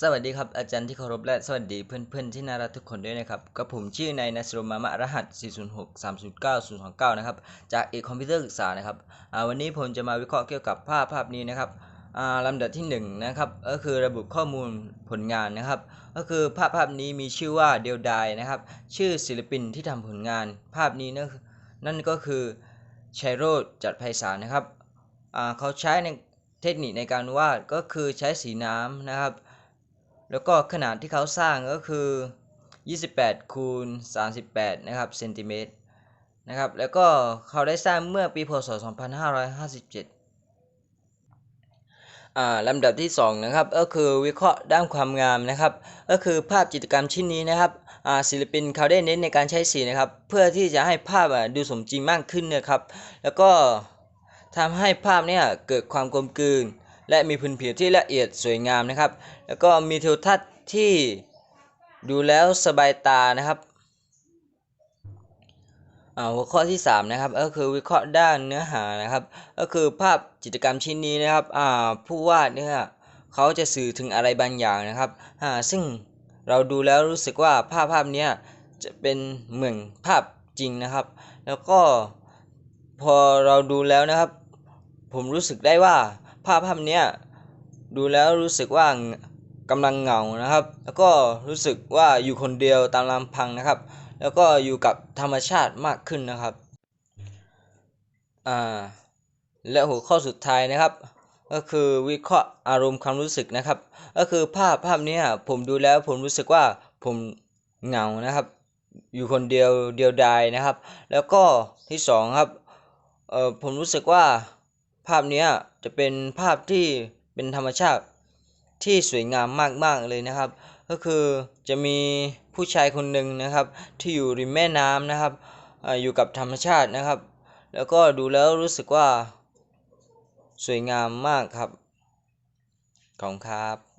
สวัสดีครับอาจารย์ที่เคารพและสวัสดีเพื่อนๆที่น่ารักทุกคนด้วยนะครับกับผมชื่อนายนัสรมามะรหัส 406 309 029 นะครับจากเอกคอมพิวเตอร์ศึกษานะครับวันนี้ผมจะมาวิเคราะห์เกี่ยวกับภาพภาพนี้นะครับลำดับที่1นงนะครับก็คือระบุข้อมูลผลงานนะครับ ก็คือภาพภาพนี้มีชื่อว่าเดลไดนะครับ ชื่อศิลปินที่ทำผลงาน ภาพนี้นั่นก็คือชัยโรจจัดไพศาลนะครับเขาใช้ในเทคนิคในการวาดก็คือใช้สีน้ำนะครับ แล้วก็ขนาดที่เขาสร้างก็คือ 28 คูณ 38 นะครับเซนติเมตรนะครับ แล้วก็เขาได้สร้างเมื่อปีพศ 2557อ่าลำดับที่ 2 นะครับ ก็คือวิเคราะห์ด้านความงามนะครับ ก็คือภาพจิตรกรรมชิ้นนี้นะครับอ่าศิลปินเขาได้เน้นในการใช้สีนะครับ เพื่อที่จะให้ภาพอะดูสมจริงมากขึ้นนะครับ แล้วก็ทำให้ภาพเนี่ยเกิดความกลมกลืน และมีพื้นผิวที่ละเอียดสวยงามนะครับ แล้วก็มีทิวทัศน์ที่ดูแล้วสบายตานะครับหัวข้อที่ 3 นะครับ ก็คือวิเคราะห์ด้านเนื้อหานะครับ ก็คือภาพจิตรกรรมชิ้นนี้นะครับผู้วาดเนี่ยเขาจะสื่อถึงอะไรบางอย่างนะครับซึ่งเราดูแล้วรู้สึกว่าภาพภาพนี้จะเป็นเหมือนภาพจริงนะครับ แล้วก็พอเราดูแล้วนะครับ ผมรู้สึกได้ว่า ภาพภาพนี้ดูแล้วรู้สึกว่ากำลังเหงานะครับ แล้วก็รู้สึกว่าอยู่คนเดียวตามลำพังนะครับ แล้วก็อยู่กับธรรมชาติมากขึ้นนะครับอ่าและหัวข้อสุดท้ายนะครับ ก็คือวิเคราะห์อารมณ์ความรู้สึกนะครับ ก็คือภาพภาพนี้ผมดูแล้วผมรู้สึกว่าผมเหงานะครับ อยู่คนเดียวเดียวดายนะครับ แล้วก็ที่สองครับเออผมรู้สึกว่าภาพนี้ จะเป็นภาพที่เป็นธรรมชาติที่สวยงามมากๆเลยนะครับ ก็คือจะมีผู้ชายคนหนึ่งนะครับ ที่อยู่ริมแม่น้ำนะครับออยู่กับธรรมชาตินะครับ แล้วก็ดูแล้วรู้สึกว่า สวยงามมากครับ ขอบคุณครับ